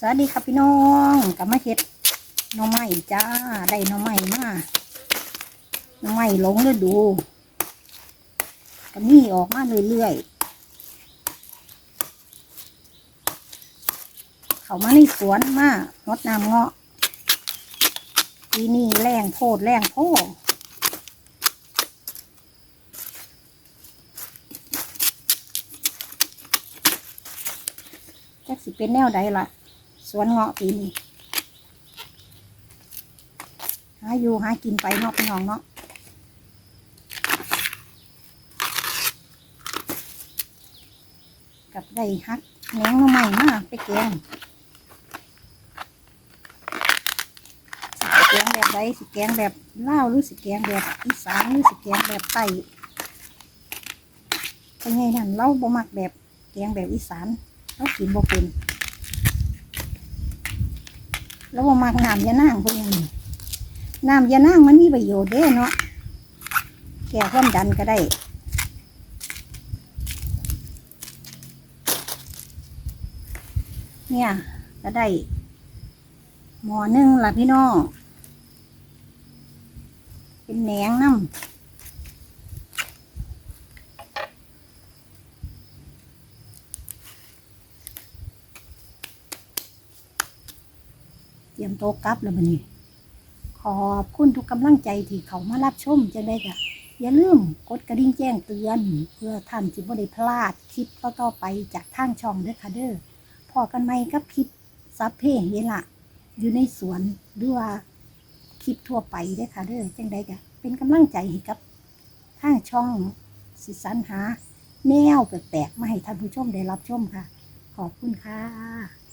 สวัสดีครับพี่น้องกลับมาเฮ็ดน้องใหม่จ้าได้น้องใหม่มาน้องใหม่หลงฤดูก็มีออกมาเรื่อยๆเขามาในสวนมากงดน้ำเงาะปีนี้แรงโพดแรงโพดจักสิเป็นแนวใดล่ะ สวนเงาะปีนี้หาอยู่หากินไปเนาะพี่น้องเนาะกับได้ฮักแหนงใหม่มากไปแกงสิแกงแบบใดสิแกงแบบเล่าหรือสิแกงแบบอีสานหรือสิแกงแบบไต้เป็นไงนั่นเราบ่มักแบบแกงแบบอีสานเรากินบ่เป็น แล้วบ่มักน้ำยานางพวกนี้น้ำยานางมันมีประโยชน์เด้เนาะแก้ความดันก็ได้เนี่ยก็ได้หมอหนึ่งล่ะพี่น้องเป็นแหนงน้ำ รียมโต๊ะกลับแล้วบันนี้ ขอบคุณทุกกำลังใจที่เขามารับชมจะได้กะอย่าลืมกดกระดิ่งแจ้งเตือน เพื่อท่านจะไม่ได้พลาดคลิปต่อๆไปจากทางช่องเด้อค่ะเด้อพอกันไหมกับคลิปซับเพลงนี่ละอยู่ในสวนหรือว่าคลิปทั่วไปเด้อค่ะเด้อจังใดกะเป็นกำลังใจให้กับทางช่องสิสรรหา แนวแปลกๆมาให้ท่านผู้ชมได้รับชมค่ะ ขอบคุณค่ะ